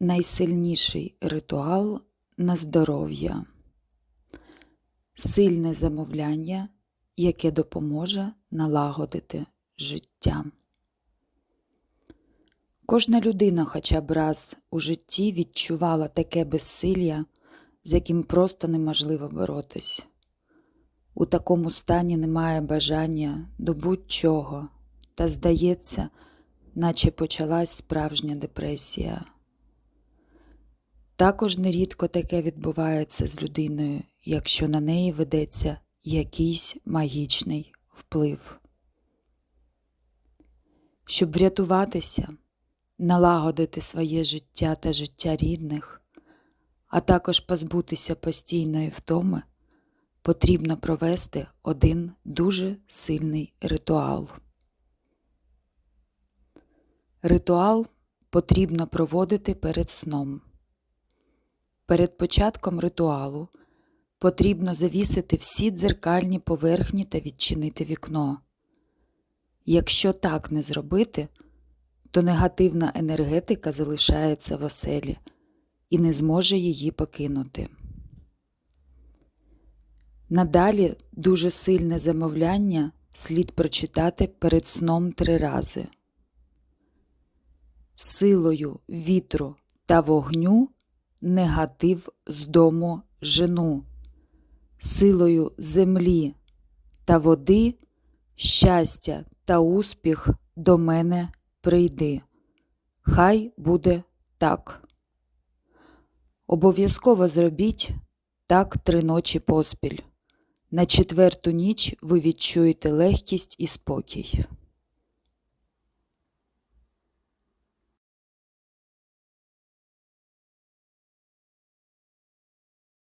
найсильніший ритуал на здоров'я, сильне замовляння, яке допоможе налагодити життя. Кожна людина хоча б раз у житті відчувала таке безсилля, з яким просто неможливо боротись. У такому стані немає бажання до будь-чого, та здається, наче почалась справжня депресія. Також нерідко таке відбувається з людиною, якщо на неї ведеться якийсь магічний вплив. Щоб врятуватися, налагодити своє життя та життя рідних, а також позбутися постійної втоми, потрібно провести один дуже сильний ритуал. Ритуал потрібно проводити перед сном. Перед початком ритуалу потрібно завісити всі дзеркальні поверхні та відчинити вікно. Якщо так не зробити, то негативна енергетика залишається в оселі і не зможе її покинути. Надалі дуже сильне замовляння слід прочитати перед сном три рази. Силою вітру та вогню негатив з дому жену, силою землі та води, щастя та успіх до мене прийди. Хай буде так. Обов'язково зробіть так три ночі поспіль. На четверту ніч ви відчуєте легкість і спокій.